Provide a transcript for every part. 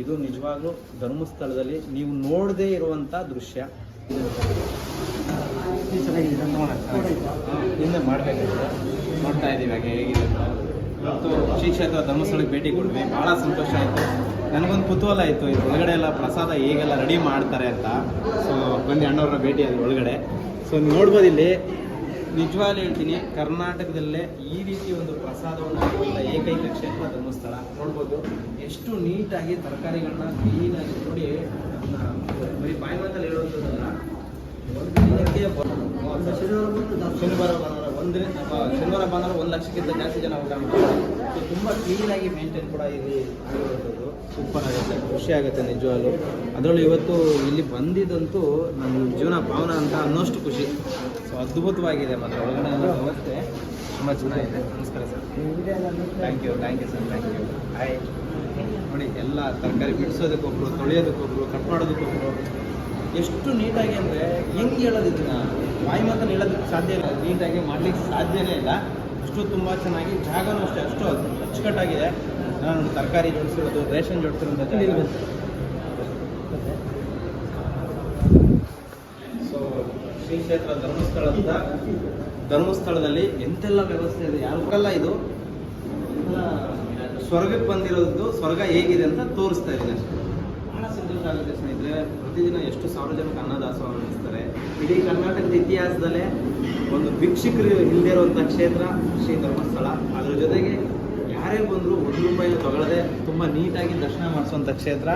ಇದು ನಿಜವಾಗ್ಲೂ ಧರ್ಮಸ್ಥಳದಲ್ಲಿ ನೀವು ನೋಡದೇ ಇರುವಂಥ ದೃಶ್ಯ. ಹಿಂದೆ ಮಾಡಬೇಕಾಗಿದೆ ನೋಡ್ತಾ ಇದ್ದೀವಿ ಹಾಗೆ ಮತ್ತು ಶ್ರೀ ಕ್ಷೇತ್ರ ಧರ್ಮಸ್ಥಳಕ್ಕೆ ಭೇಟಿ ಕೊಡ್ವಿ. ಭಾಳ ಸಂತೋಷ ಆಯಿತು. ನನಗೊಂದು ಕುತೂಹಲ ಆಯಿತು. ಇದು ಒಳಗಡೆ ಎಲ್ಲ ಪ್ರಸಾದ ಹೇಗೆಲ್ಲ ರೆಡಿ ಮಾಡ್ತಾರೆ ಅಂತ. ಸೊ ಬಂದು ಅಣ್ಣವ್ರನ್ನ ಭೇಟಿ ಆದ್ವಿ ಒಳಗಡೆ. ಸೊ ನೋಡ್ಬೋದು ಇಲ್ಲಿ ನಿಜವಾಗ್ಲೂ ಹೇಳ್ತೀನಿ ಕರ್ನಾಟಕದಲ್ಲೇ ಈ ರೀತಿ ಒಂದು ಪ್ರಸಾದವನ್ನು ಹಾಕುವಂಥ ಏಕೈಕ ಕ್ಷೇತ್ರ ಧರ್ಮಸ್ಥಳ. ನೋಡ್ಬೋದು ಎಷ್ಟು ನೀಟಾಗಿ ತರಕಾರಿಗಳನ್ನ ಕ್ಲೀನಾಗಿ ನೋಡಿ ಅದನ್ನ ಬರೀ ಬಾಯಿ ಮಾತಲ್ಲಿ ಹೇಳುವಂಥದ್ದಲ್ಲ ಒಂದು ದಿನಕ್ಕೆ ಬ- ಶನಿವಾರ ಅಥವಾ ಶನಿವಾರ, ಭಾನುವಾರ ಒಂದು ಲಕ್ಷಕ್ಕಿಂತ ಜಾಸ್ತಿ ಜನ ಊಟ ಮಾಡ್ತಾರೆ. ಸೊ ತುಂಬ ಕ್ಲೀನಾಗಿ ಮೇಂಟೈನ್ ಕೂಡ ಇಲ್ಲಿ ಸೂಪರ್ ಆಗುತ್ತೆ. ಖುಷಿ ಆಗುತ್ತೆ ನಿಜವಾಗ್ಲೂ. ಅದರಲ್ಲೂ ಇವತ್ತು ಇಲ್ಲಿ ಬಂದಿದ್ದಂತೂ ನನ್ನ ಜೀವನ ಭಾವನ ಅಂತ ಅನ್ನೋಷ್ಟು ಖುಷಿ. ಸೊ ಅದ್ಭುತವಾಗಿದೆ ಮಾತ್ರ. ಒಳಗಡೆ ಎಲ್ಲ ವ್ಯವಸ್ಥೆ ತುಂಬ ಚೆನ್ನಾಗಿದೆ. ನಮಸ್ಕಾರ sir. Thank you thank you sir thank you hi ನೋಡಿ, ಎಲ್ಲ ತರಕಾರಿ ಬಿಡಿಸೋದಕ್ಕೊಬ್ರು, ತೊಳೆಯೋದಕ್ಕೊಬ್ರು, ಕಟ್ ಮಾಡೋದಕ್ಕೊಬ್ರು. ಎಷ್ಟು ನೀಟಾಗಿ ಅಂದರೆ ಹೆಂಗೆ ಹೇಳೋದು ಬಾಯಿ ಮಾತ್ರ ಹೇಳೋದಕ್ಕೆ ಸಾಧ್ಯ ಇಲ್ಲ. ನೀಟಾಗಿ ಮಾಡ್ಲಿಕ್ಕೆ ಸಾಧ್ಯವೇ ಇಲ್ಲ. ಅಷ್ಟು ತುಂಬ ಚೆನ್ನಾಗಿ ಜಾಗನೂ ಅಷ್ಟೇ ಅಷ್ಟು ಅಚ್ಚುಕಟ್ಟಾಗಿದೆ. ನಾನು ತರಕಾರಿ ಜೋಡಿಸಿರೋದು ರೇಷನ್ ಜೋಡಿಸಿರೋದು ಸೊ ಶ್ರೀ ಕ್ಷೇತ್ರ ಧರ್ಮಸ್ಥಳ ಅಂತ ಧರ್ಮಸ್ಥಳದಲ್ಲಿ ಎಂತೆಲ್ಲ ವ್ಯವಸ್ಥೆ ಇದೆ? ಯಾವಕ್ಕಲ್ಲ ಇದು? ಸ್ವರ್ಗಕ್ಕೆ ಬಂದಿರೋದು ಸ್ವರ್ಗ ಹೇಗಿದೆ ಅಂತ ತೋರಿಸ್ತಾ ಇದೆ ಬಹಳ ಸಂತೋಷ ಆಗುತ್ತೆ ಸ್ನೇಹಿತರೆ ಪ್ರತಿದಿನ ಎಷ್ಟು ಸಾವಿರ ಜನಕ್ಕೆ ಅನ್ನದಾಸೋಹ ನಡೆಸ್ತಾರೆ ಇಡೀ ಕರ್ನಾಟಕದ ಇತಿಹಾಸದಲ್ಲೇ ಒಂದು ಭಿಕ್ಷುಕರು ಇಲ್ಲದೆ ಇರುವಂಥ ಕ್ಷೇತ್ರ ಶ್ರೀ ಧರ್ಮಸ್ಥಳ. ಅದ್ರ ಜೊತೆಗೆ ಯಾರೇ ಬಂದರೂ ಒಂದು ರೂಪಾಯಿ ತಗೊಳ್ಳದೆ ತುಂಬ ನೀಟಾಗಿ ದರ್ಶನ ಮಾಡಿಸುವಂಥ ಕ್ಷೇತ್ರ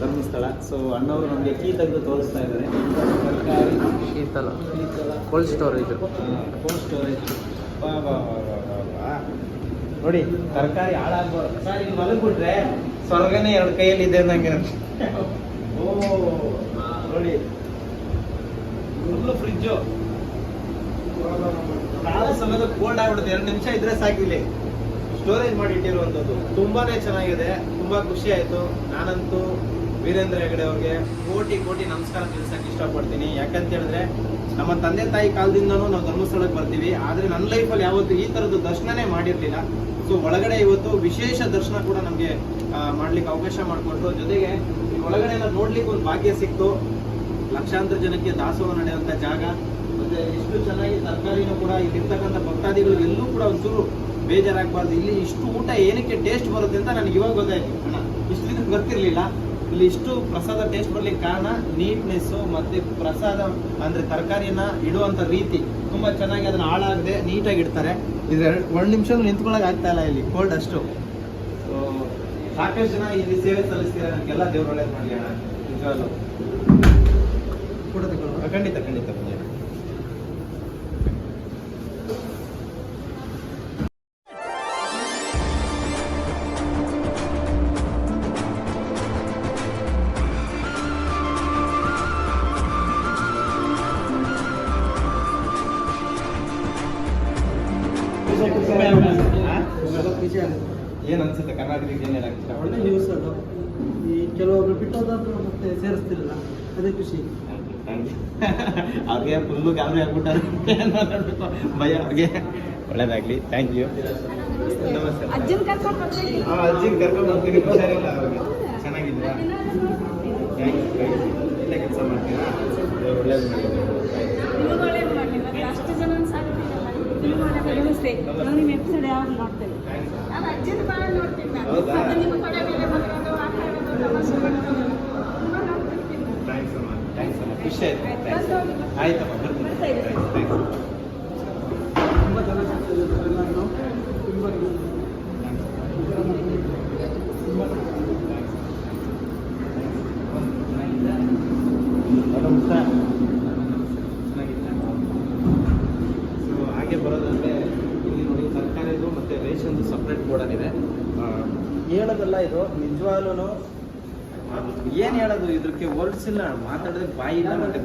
ಧರ್ಮಸ್ಥಳ. ಸೊ ಅಣ್ಣವರು ನಮಗೆ ಕೀ ತೆಗೆದು ತೋರಿಸ್ತಾ ಇದ್ದಾರೆ. ತರಕಾರಿ ಶೀತಲ. ಶೀತಲ. Cold storage cold storage. ನೋಡಿ ತರಕಾರಿ ಹಾಳಾಗ್ಬಾರ್ದು. ಸರ್ ಇಲ್ಲಿ ಮಲಗ್ಬಿಟ್ರೆ ಸ್ವರ್ಗನೇ ಎರಡು ಕೈಯಲ್ಲಿ ಇದೆ ಅಂದಂಗೆ ಓ ನೋಡಿ. ಫುಲ್ಲು ಫ್ರಿಜ್ಜು ಕಾಲ ಸಮಯದ ಕೋಲ್ಡ್ ಆಗ್ಬಿಡುತ್ತೆ. ಎರಡು ನಿಮಿಷ ಇದ್ರೆ ಸಾಕಿಲ್ಲಿ ಸ್ಟೋರೇಜ್ ಮಾಡಿ ಇಟ್ಟಿರುವಂಥದ್ದು. ತುಂಬಾನೇ ಚೆನ್ನಾಗಿದೆ. ತುಂಬಾ ಖುಷಿ ಆಯಿತು. ನಾನಂತೂ ವೀರೇಂದ್ರ ಹೆಗಡೆ ಅವ್ರಿಗೆ ಕೋಟಿ ಕೋಟಿ ನಮಸ್ಕಾರ ತಿಳಿಸಕ್ಕೆ ಇಷ್ಟಪಡ್ತೀನಿ. ಯಾಕಂತ ಹೇಳಿದ್ರೆ, ನಮ್ಮ ತಂದೆ ತಾಯಿ ಕಾಲದಿಂದನೂ ನಾವು ಧರ್ಮಸ್ಥಳಕ್ಕೆ ಬರ್ತೀವಿ. ಆದ್ರೆ ನನ್ನ ಲೈಫಲ್ಲಿ ಯಾವತ್ತೂ ಈ ತರದ್ದು ದರ್ಶನನೇ ಮಾಡಿರ್ಲಿಲ್ಲ. ಸೊ ಒಳಗಡೆ ಇವತ್ತು ವಿಶೇಷ ದರ್ಶನ ಕೂಡ ನಮಗೆ ಮಾಡ್ಲಿಕ್ಕೆ ಅವಕಾಶ ಮಾಡಿಕೊಟ್ರು. ಜೊತೆಗೆ ಈ ಒಳಗಡೆ ಎಲ್ಲ ನೋಡ್ಲಿಕ್ಕೆ ಒಂದು ಭಾಗ್ಯ ಸಿಕ್ತು. ಲಕ್ಷಾಂತರ ಜನಕ್ಕೆ ದಾಸೋಹ ನಡೆಯುವಂಥ ಜಾಗ. ಮತ್ತೆ ಇಷ್ಟು ಚೆನ್ನಾಗಿ ತರಕಾರಿನೂ ಕೂಡ ಇಲ್ಲಿರ್ತಕ್ಕಂಥ ಭಕ್ತಾದಿಗಳು ಎಲ್ಲೂ ಕೂಡ ಒಂಚೂರು ಬೇಜಾರಾಗಬಾರ್ದು. ಇಲ್ಲಿ ಇಷ್ಟು ಊಟ ಏನಕ್ಕೆ ಟೇಸ್ಟ್ ಬರುತ್ತೆ ಅಂತ ನನಗೆ ಇವಾಗ ಗೊತ್ತಾಯ್ತು. ಅಣ್ಣ, ಇಷ್ಟು ದಿನ ಗೊತ್ತಿರಲಿಲ್ಲ ಇಲ್ಲಿ ಇಷ್ಟು ಪ್ರಸಾದ ಟೇಸ್ಟ್ ಬರ್ಲಿಕ್ಕೆ ಕಾರಣ ನೀಟ್ನೆಸ್ಸು ಮತ್ತೆ ಪ್ರಸಾದ ಅಂದ್ರೆ ತರಕಾರಿಯನ್ನ ಇಡುವಂತ ರೀತಿ. ತುಂಬಾ ಚೆನ್ನಾಗಿ ಅದನ್ನ ಹಾಳಾಗದೆ ನೀಟಾಗಿ ಇಡ್ತಾರೆ. ಇದು ಒಂದ್ ನಿಮಿಷ ನಿಂತ್ಕೊಳಕ್ ಆಗ್ತಾ ಇಲ್ಲ ಇಲ್ಲಿ ಕೋಲ್ಡ್ ಅಷ್ಟು. ಸಾಕಷ್ಟು ಜನ ಇಲ್ಲಿ ಸೇವೆ ಸಲ್ಲಿಸ್ತೀರ? ನನಗೆಲ್ಲ ದೇವ್ರ ಒಳ್ಳೇದು ಮಾಡಲಿ ಅಣ್ಣ. ನಿಜವಾಗ್ಲೂ. ಖಂಡಿತ ಖಂಡಿತ ಪೂಜೆ ಏನ್ ಅನ್ಸುತ್ತೆ? ಕರ್ನಾಟಕಕ್ಕೆ ಏನ್ ಒಳ್ಳೆ ನ್ಯೂಸ್ ಅದು. ಈ ಕೆಲವೊಬ್ರು ಬಿಟ್ಟೋದಾದ್ರು ಮತ್ತೆ ಸೇರಿಸ್ತಿರಲ್ಲ ಅದೇ ಖುಷಿ. ಅವ್ರಿಗೆ ಫುಲ್ಲು ಗಾಬರಿ ಆಗ್ಬಿಟ್ಟಾರೆ ಭಯ ಅವ್ರಿಗೆ. ಒಳ್ಳೇದಾಗ್ಲಿ. ಥ್ಯಾಂಕ್ ಯು ನಮಸ್ತೆ. ಅಜ್ಜಿನ ಕರ್ಕೊಂಡು ಕರ್ಕೊಂಡು ಹೋಗ್ತೀನಿ ಹುಷಾರಿಲ್ಲ ಅವ್ರಿಗೆ. ಚೆನ್ನಾಗಿದ್ದೀರಾ? ಯು ಇಲ್ಲೇ ಕೆಲಸ ಮಾಡ್ತೀರಾ? ಒಳ್ಳೇದು ಮಾಡಿದ್ದೀರಾ ನಿಮ್ಮ ಹೌದಾ? ಥ್ಯಾಂಕ್ಸ್ ಅಮ್ಮ. ಥ್ಯಾಂಕ್ಸ್ ಅಮ್ಮ. ಖುಷಿ ಆಯ್ತು. ಆಯ್ತು, ಥ್ಯಾಂಕ್ಸ್. ಆಯ್ತಮ್ಮ ಬರ್ತೀನಿ. ಬರ್ತಾ ಇರಿ. ಥ್ಯಾಂಕ್ಸ್ ತುಂಬ ಎಲ್ಲರೂ. ತುಂಬ ಸೊ ಹಾಗೆ ಬರೋದಂದ್ರೆ ಇಲ್ಲಿ ನೋಡಿ ತರಕಾರಿದು ಮತ್ತು ರೇಷನ್ದು ಸಪ್ರೇಟ್ ಬೋರ್ಡನ್ ಇದೆ. ಹೇಳೋದಲ್ಲ ಇದು ನಿಜವಾಗ್ಲೂ ಏನು ಹೇಳೋದು? ಇದಕ್ಕೆ ವರ್ಡ್ಸ್ ಇಲ್ಲ. ಮಾತಾಡಿದ್ರೆ ಬಾಯಿ ಇಲ್ಲ ಮತ್ತೆ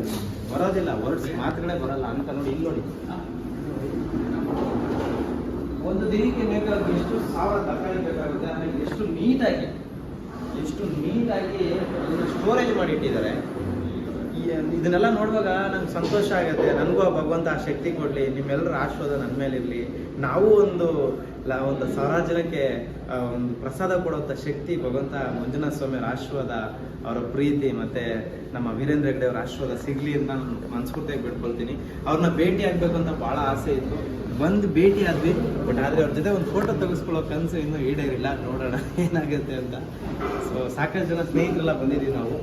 ಬರೋದಿಲ್ಲ. ವರ್ಡ್ಸ್ ಮಾತುಗಳೇ ಬರಲ್ಲ. ಅಂತ ನೋಡಿ, ಇಲ್ಲಿ ನೋಡಿ. ಒಂದು ದಿನಕ್ಕೆ ಬೇಕಾದ ಎಷ್ಟು ಸಾವಿರ ತರಕಾರಿ ಬೇಕಾಗುತ್ತೆ? ಆಮೇಲೆ ಎಷ್ಟು ನೀಟಾಗಿ ಎಷ್ಟು ನೀಟಾಗಿ ಸ್ಟೋರೇಜ್ ಮಾಡಿ ಇಟ್ಟಿದ್ದಾರೆ ಇದನ್ನೆಲ್ಲ ನೋಡುವಾಗ ನಂಗೆ ಸಂತೋಷ ಆಗುತ್ತೆ. ನನಗೂ ಭಗವಂತ ಆ ಶಕ್ತಿ ಕೊಡಲಿ. ನಿಮ್ಮೆಲ್ಲರ ಆಶೀರ್ವಾದ ನನ್ನ ಮೇಲೆ ಇರಲಿ ನಾವು ಒಂದು ಒಂದು ಸಾವಿರಾರು ಜನಕ್ಕೆ ಒಂದು ಪ್ರಸಾದ ಕೊಡುವಂಥ ಶಕ್ತಿ ಭಗವಂತ ಮಂಜುನಾಥ ಸ್ವಾಮಿಯವರ ಆಶೀರ್ವಾದ, ಅವರ ಪ್ರೀತಿ ಮತ್ತೆ ನಮ್ಮ ವೀರೇಂದ್ರ ಹೆಗ್ಡೆ ಅವರ ಆಶೀರ್ವಾದ ಸಿಗ್ಲಿ ಅಂತ ನಾನು ಮನಸ್ಫೂರ್ತಿಯಾಗಿ ಬಿಟ್ಕೊಳ್ತೀನಿ. ಅವ್ರನ್ನ ಭೇಟಿ ಅಂತ ಬಹಳ ಆಸೆ ಇತ್ತು. ಬಂದು ಭೇಟಿ ಆದ್ವಿ, ಬಟ್ ಆದರೆ ಅವ್ರ ಜೊತೆ ಒಂದು ಫೋಟೋ ತೆಗೆಸ್ಕೊಳ್ಳೋ ಕನಸು ಇನ್ನೂ ಈಡೇರಿಲ್ಲ. ನೋಡೋಣ ಏನಾಗುತ್ತೆ ಅಂತ. ಸೊ ಸಾಕಷ್ಟು ಜನ ಸ್ನೇಹಿತರೆಲ್ಲ ಬಂದಿದ್ದೀವಿ ನಾವು.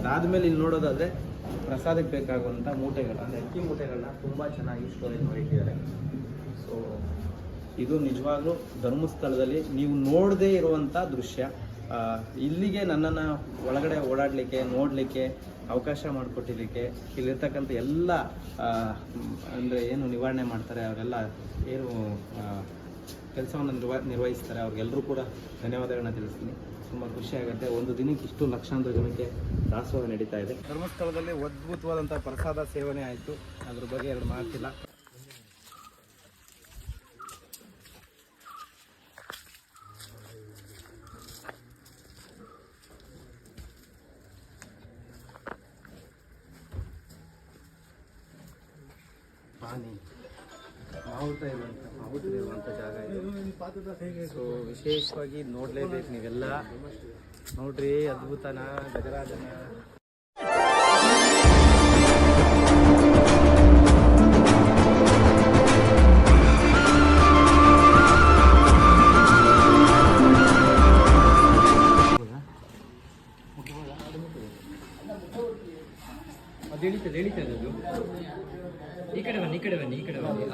ಅದಾದಮೇಲೆ ಇಲ್ಲಿ ನೋಡೋದಾದ್ರೆ ಪ್ರಸಾದಕ್ಕೆ ಬೇಕಾಗುವಂಥ ಮೂಟೆಗಳು ಅಂದರೆ ಅಕ್ಕಿ ಮೂಟೆಗಳನ್ನ ತುಂಬ ಚೆನ್ನಾಗಿ ಸ್ಟೋರೇಜ್ ಮಾಡಿಟ್ಟಿದ್ದಾರೆ ಸೊ ಇದು ನಿಜವಾಗ್ಲೂ ಧರ್ಮಸ್ಥಳದಲ್ಲಿ ನೀವು ನೋಡದೇ ಇರುವಂಥ ದೃಶ್ಯ. ಇಲ್ಲಿಗೆ ನನ್ನನ್ನು ಒಳಗಡೆ ಓಡಾಡಲಿಕ್ಕೆ, ನೋಡಲಿಕ್ಕೆ, ಅವಕಾಶ ಮಾಡಿಕೊಟ್ಟಿದ್ದಕ್ಕೆ ಇಲ್ಲಿರ್ತಕ್ಕಂಥ ಎಲ್ಲ ಅಂದರೆ ಏನು ನಿವಾರಣೆ ಮಾಡ್ತಾರೆ, ಅವರೆಲ್ಲ ಏನು ಕೆಲಸವನ್ನು ನಿರ್ವ, ನಿರ್ವಹಿಸ್ತಾರೆ ಅವ್ರಿಗೆಲ್ಲರೂ ಕೂಡ ಧನ್ಯವಾದಗಳನ್ನ ತಿಳಿಸ್ತೀನಿ. ತುಂಬ ಖುಷಿ ಆಗುತ್ತೆ. ಒಂದು ದಿನಕ್ಕೆ ಇಷ್ಟು ಲಕ್ಷಾಂತರ ಜನಕ್ಕೆ ದಾಸೋಹ ನಡೀತಾ ಇದೆ. ಧರ್ಮಸ್ಥಳದಲ್ಲಿ ಅದ್ಭುತವಾದಂಥ ಪ್ರಸಾದ ಸೇವನೆ ಆಯಿತು. ಅದ್ರ ಬಗ್ಗೆ ಎರಡು ಮಾತಿಲ್ಲ. ಪಾನಿ ಮಾವುತ ಇರುವಂಥ ಮಾವುತ ಇರುವಂಥ ಜಾಗ ಇದು. ಸೊ ವಿಶೇಷವಾಗಿ ನೋಡಲೇಬೇಕು ನೀವೆಲ್ಲ. ನೋಡ್ರಿ ಅದ್ಭುತನ ಗಜರಾಜನ.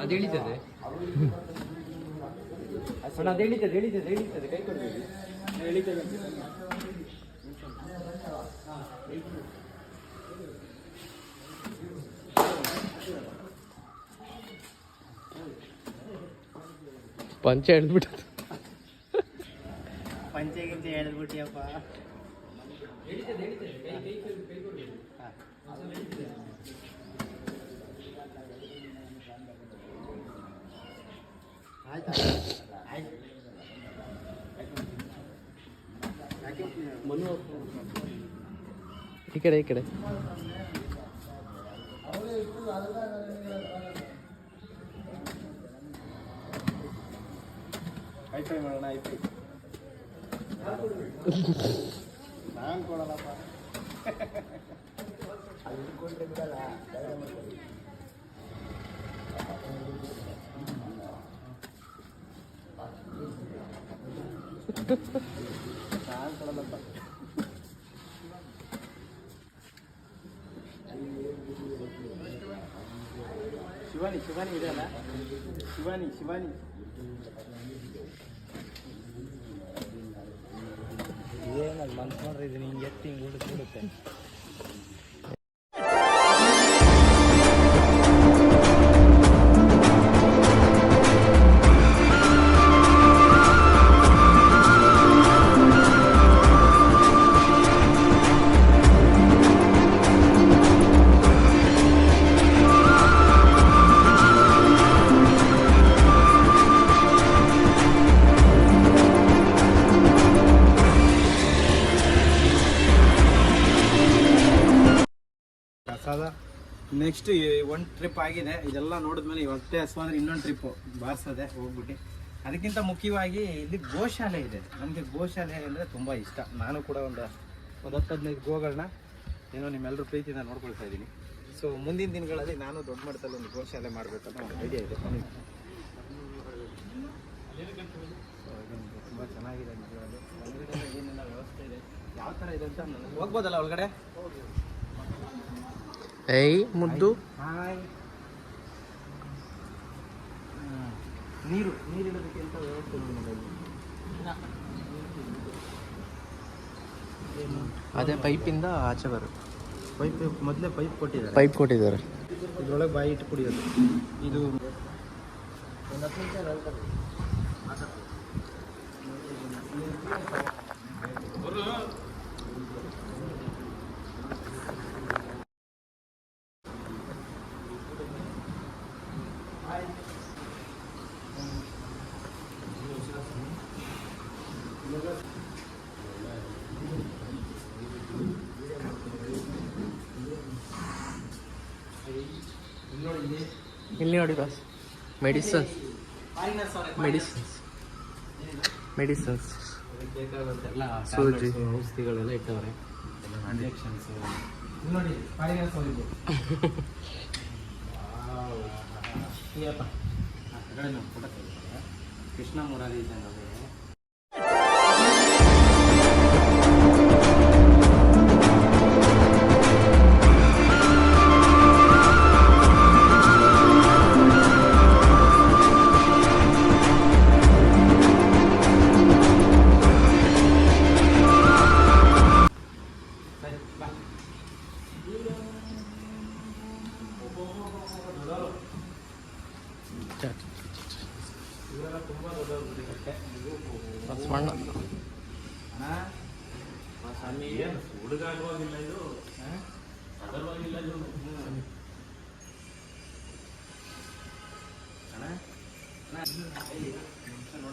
ಅದು ಎಳಿತದೆ ಅಣ್ಣ ಅದು ಎಳಿತದೆ ಎಳಿತದೆ ಎಳಿತದೆ ಕೈ ಕೊಡ್ಬೇಕು ಎಳಿತದೆ ಪಂಚ ಎಳ್ದ್ಬಿಟ್ಟು ಪಂಚೆ ಗಿಂಚೆ ಹೇಳಿದ್ಬಿಟ್ಟಿಯಪ್ಪ ಎಳಿತದೆ ಎಳಿತದೆ ಕೈ ಕೈ ಈ ಕಡೆ ಈ ಕಡೆ ಐಫೈ ಮಾಡೋಣ ಐಫೈ ನಾನು ಕೊಡಲ್ಲಪ್ಪ ನಾನು ಕೊಡಲ್ಲಪ್ಪ ಶಿವಾನಿ ಶಿವಾನಿ ಇದೆಯಲ್ಲ? ಶಿವಾನಿ ಶಿವಾನಿ. ಏನಲ್ಲ ಮನ್ಸು ನೋಡ್ರಿ ಇದು ಹಿಂಗೆ ಎತ್ತಿ ಹಿಂಗೆ ಹುಡುಕ್ ನೆಕ್ಸ್ಟ್ ಒಂದು ಟ್ರಿಪ್ ಆಗಿದೆ. ಇದೆಲ್ಲ ನೋಡಿದ್ಮೇಲೆ ಇವತ್ತೇ ಹಸ್ವಾದ್ರೆ ಇನ್ನೊಂದು ಟ್ರಿಪ್ ಬಾರಿಸೋದೆ, ಹೋಗ್ಬಿಟ್ಟು. ಅದಕ್ಕಿಂತ ಮುಖ್ಯವಾಗಿ ಇಲ್ಲಿ ಗೋಶಾಲೆ ಇದೆ. ನನಗೆ ಗೋಶಾಲೆ ಅಂದರೆ ತುಂಬ ಇಷ್ಟ. ನಾನು ಕೂಡ ಒಂದು ಒಂದು ಹತ್ತು ಹದಿನೈದು ಗೋಗಳನ್ನ ಏನೋ ನಿಮ್ಮೆಲ್ಲರೂ ಪ್ರೀತಿಯಿಂದ ನೋಡ್ಕೊಳ್ತಾ ಇದ್ದೀನಿ. ಸೊ ಮುಂದಿನ ದಿನಗಳಲ್ಲಿ ನಾನು ದೊಡ್ಡ ಮಟ್ಟದಲ್ಲಿ ಒಂದು ಗೋಶಾಲೆ ಮಾಡಬೇಕು ಅನ್ನೋ ಒಂದು ಐಡಿಯಾ ಇದೆ. ತುಂಬ ಚೆನ್ನಾಗಿದೆ ಏನೆಲ್ಲ ವ್ಯವಸ್ಥೆ ಇದೆ? ಯಾವ ಥರ ಇದೆ ಅಂತ ಹೋಗ್ಬೋದಲ್ಲ ಒಳಗಡೆ? ಏಯ್ ಮುದ್ದು ಹಾಯ್ ನೀರು ನೀರಿಡೋದಕ್ಕೆ ವ್ಯವಸ್ಥೆ ಅದೇ ಪೈಪಿಂದ ಆಚೆ ಬರುತ್ತೆ. ಪೈಪ್ ಮೊದಲೇ ಪೈಪ್ ಕೊಟ್ಟಿದ್ದಾರೆ. ಪೈಪ್ ಕೊಟ್ಟಿದ್ದಾರೆ. ಇದ್ರೊಳಗೆ ಬಾಯಿ ಇಟ್ಟು ಕುಡಿಯೋದು. ಇದು ಇಲ್ಲಿ ನೋಡಿ ಬಾಸ್ ಮೆಡಿಸನ್ಸ್ ಮೆಡಿಸಿನ್ಸ್ ಮೆಡಿಸಿನ್ಸ್ ಸೂಜಿ. ಔಷಧಿಗಳೆಲ್ಲ ಇಟ್ಟವ್ರೆ. ಇಂಜೆಕ್ಷನ್ಸ್. ನೋಡಿ ಕೃಷ್ಣ ಮುರಾರಿ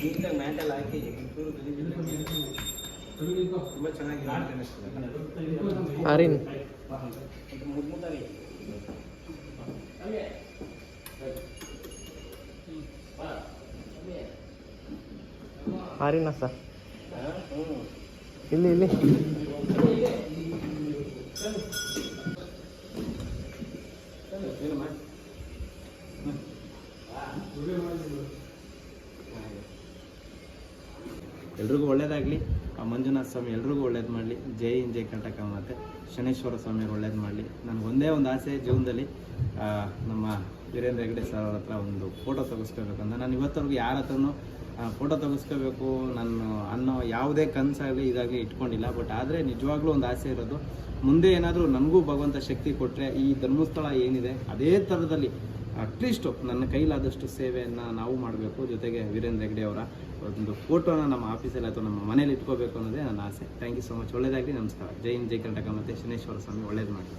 ನೀಟಾಗಿ ಮ್ಯಾಟ್ ಎಲ್ಲ ಹಾಕಿ. ತುಂಬ ಚೆನ್ನಾಗಿ. ಆರಿನ್ ಮುದ್ದಾಗಿ. ಆರಿನ ಸರ್. ಇಲ್ಲಿ ಇಲ್ಲಿ ಏನು ಮಾಡಿ ಎಲ್ರಿಗೂ ಒಳ್ಳೇದಾಗಲಿ. ಆ ಮಂಜುನಾಥ ಸ್ವಾಮಿ ಎಲ್ರಿಗೂ ಒಳ್ಳೇದು ಮಾಡಲಿ. ಜೈ ಇನ್ ಜೈ ಕರ್ನಾಟಕ ಮತ್ತು ಶನೇಶ್ವರ ಸ್ವಾಮಿ ಒಳ್ಳೇದು ಮಾಡಲಿ. ನನಗೆ ಒಂದೇ ಒಂದು ಆಸೆ ಜೀವನದಲ್ಲಿ. ನಮ್ಮ ವೀರೇಂದ್ರ ಹೆಗ್ಡೆ ಸರ್ ಅವ್ರ ಹತ್ರ ಒಂದು ಫೋಟೋ ತೆಗೆಸ್ಕೋಬೇಕು ಅಂತ. ನಾನು ಇವತ್ತವರೆಗೂ ಯಾರ ಹತ್ರನೂ ಫೋಟೋ ತೆಗೆಸ್ಕೋಬೇಕು. ನಾನು ಅನ್ನೋ ಯಾವುದೇ ಕನಸಾಗಲಿ ಇದಾಗಲಿ ಇಟ್ಕೊಂಡಿಲ್ಲ. ಬಟ್ ಆದರೆ ನಿಜವಾಗ್ಲೂ ಒಂದು ಆಸೆ ಇರೋದು, ಮುಂದೆ ಏನಾದರೂ ನನಗೂ ಭಗವಂತ ಶಕ್ತಿ ಕೊಟ್ಟರೆ ಈ ಧರ್ಮಸ್ಥಳ ಏನಿದೆ, ಅದೇ ಥರದಲ್ಲಿ ಅಟ್ಲೀಸ್ಟು ನನ್ನ ಕೈಲಾದಷ್ಟು ಸೇವೆಯನ್ನು ನಾವು ಮಾಡಬೇಕು. ಜೊತೆಗೆ ವೀರೇಂದ್ರ ಹೆಗ್ಡೆ ಅವರ ಒಂದು ಫೋಟೋನ ನಮ್ಮ ಆಫೀಸಲ್ಲಿ ಅಥವಾ ನಮ್ಮ ಮನೇಲಿ ಇಟ್ಕೋಬೇಕು ಅನ್ನೋದೇ ನನ್ನ ಆಸೆ. ಥ್ಯಾಂಕ್ ಯು ಸೊ ಮಚ್ ಒಳ್ಳೆಯದಾಗಲಿ ನಮಸ್ಕಾರ. ಜೈ ಹಿಂದ್, ಜೈ ಕರ್ನಾಟಕ. ಮತ್ತು ಶನೇಶ್ವರ ಸ್ವಾಮಿ ಒಳ್ಳೇದು ಮಾಡಿ